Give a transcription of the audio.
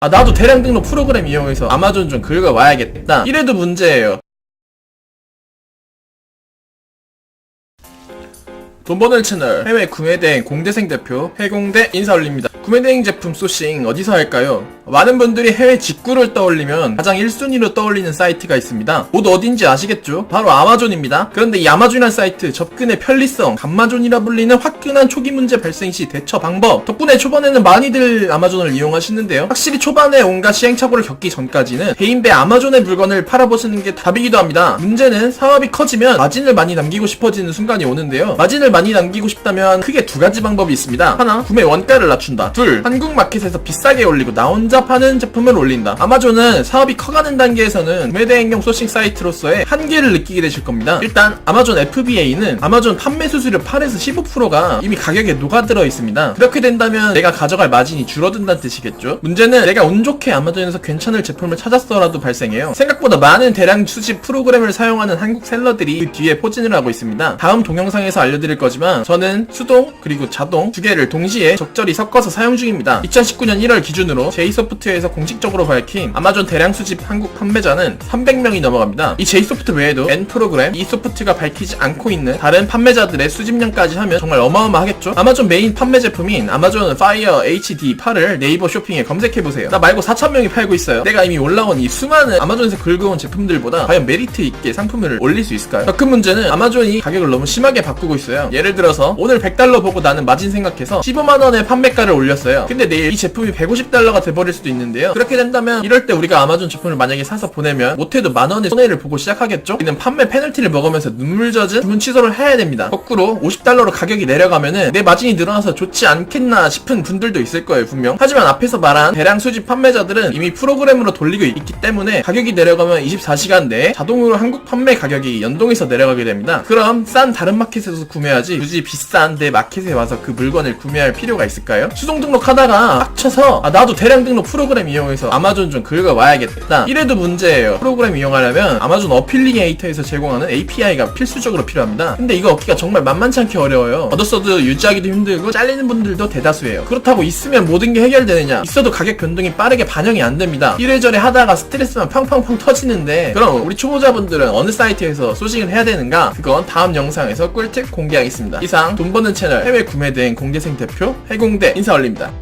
아 나도 대량 등록 프로그램 이용해서 아마존 좀 긁어와야겠다. 이래도 문제예요 돈 버는 채널 해외 구매대행 공대생 대표 해공대 인사 올립니다. 구매대행 제품 소싱 어디서 할까요? 많은 분들이 해외 직구를 떠올리면 가장 1순위로 떠올리는 사이트가 있습니다. 모두 어딘지 아시겠죠? 바로 아마존입니다. 그런데 이 아마존이란 사이트 접근의 편리성, 감마존이라 불리는 화끈한 초기 문제 발생 시 대처 방법 덕분에 초반에는 많이들 아마존을 이용하시는데요. 확실히 초반에 온갖 시행착오를 겪기 전까지는 대인배 아마존의 물건을 팔아보시는 게 답이기도 합니다. 문제는 사업이 커지면 마진을 많이 남기고 싶어지는 순간이 오는데요. 마진을 많이 남기고 싶다면 크게 두 가지 방법이 있습니다. 하나, 구매 원가를 낮춘다. 둘, 한국 마켓에서 비싸게 올리고 나 혼자 파는 제품을 올린다. 아마존은 사업이 커가는 단계에서는 구매 대행용 소싱 사이트로서의 한계를 느끼게 되실 겁니다. 일단 아마존 FBA는 아마존 판매 수수료 8에서 15%가 이미 가격에 녹아들어 있습니다. 그렇게 된다면 내가 가져갈 마진이 줄어든다는 뜻이겠죠. 문제는 내가 운 좋게 아마존에서 괜찮을 제품을 찾았어라도 발생해요. 생각보다 많은 대량 수집 프로그램을 사용하는 한국 셀러들이 그 뒤에 포진을 하고 있습니다. 다음 동영상에서 알려드릴 거지만 저는 수동 그리고 자동 두 개를 동시에 적절히 섞어서 사용 중입니다. 2019년 1월 기준으로 제이소프트에서 공식적으로 밝힌 아마존 대량 수집 한국 판매자는 300명이 넘어갑니다. 이 제이소프트 외에도 N 프로그램, 이 소프트가 밝히지 않고 있는 다른 판매자들의 수집량까지 하면 정말 어마어마하겠죠? 아마존 메인 판매 제품인 아마존 파이어 HD 8을 네이버 쇼핑에 검색해보세요. 나 말고 4,000명이 팔고 있어요. 내가 이미 올라온 이 수많은 아마존에서 긁어온 제품들보다 과연 메리트 있게 상품을 올릴 수 있을까요? 더 큰 문제는 아마존이 가격을 너무 심하게 바꾸고 있어요. 예를 들어서 오늘 100달러 보고 나는 마진 생각해서 15만원의 판매가를 올렸어요. 근데 내일 이 제품이 150달러가 돼버릴 수도 있는데요. 그렇게 된다면 이럴 때 우리가 아마존 제품을 만약에 사서 보내면 못해도 만원의 손해를 보고 시작하겠죠? 우리는 판매 페널티를 먹으면서 눈물 젖은 주문 취소를 해야 됩니다. 거꾸로 50달러로 가격이 내려가면은 내 마진이 늘어나서 좋지 않겠나 싶은 분들도 있을 거예요, 분명. 하지만 앞에서 말한 대량 수집 판매자들은 이미 프로그램으로 돌리고 있기 때문에 가격이 내려가면 24시간 내에 자동으로 한국 판매 가격이 연동해서 내려가게 됩니다. 그럼 싼 다른 마켓에서 구매하지 굳이 비싼 내 마켓에 와서 그 물건을 구매할 필요가 있을까요? 수동 등록하다가 빡쳐서 아 나도 대량 등록 프로그램 이용해서 아마존 좀 긁어와야겠다. 이래도 문제예요. 프로그램 이용하려면 아마존 어필리에이터에서 제공하는 API가 필수적으로 필요합니다. 근데 이거 얻기가 정말 만만치 않게 어려워요. 얻었어도 유지하기도 힘들고 잘리는 분들도 대다수예요. 그렇다고 있으면 모든 게 해결되느냐? 있어도 가격 변동이 빠르게 반영이 안 됩니다. 이래저래 하다가 스트레스만 팡팡팡 터지는데 그럼 우리 초보자분들은 어느 사이트에서 소싱을 해야 되는가? 그건 다음 영상에서 꿀팁 공개하겠습니다. 이상 돈 버는 채널 해외 구매 대행 공개생 대표 해공대 인사 올립니다.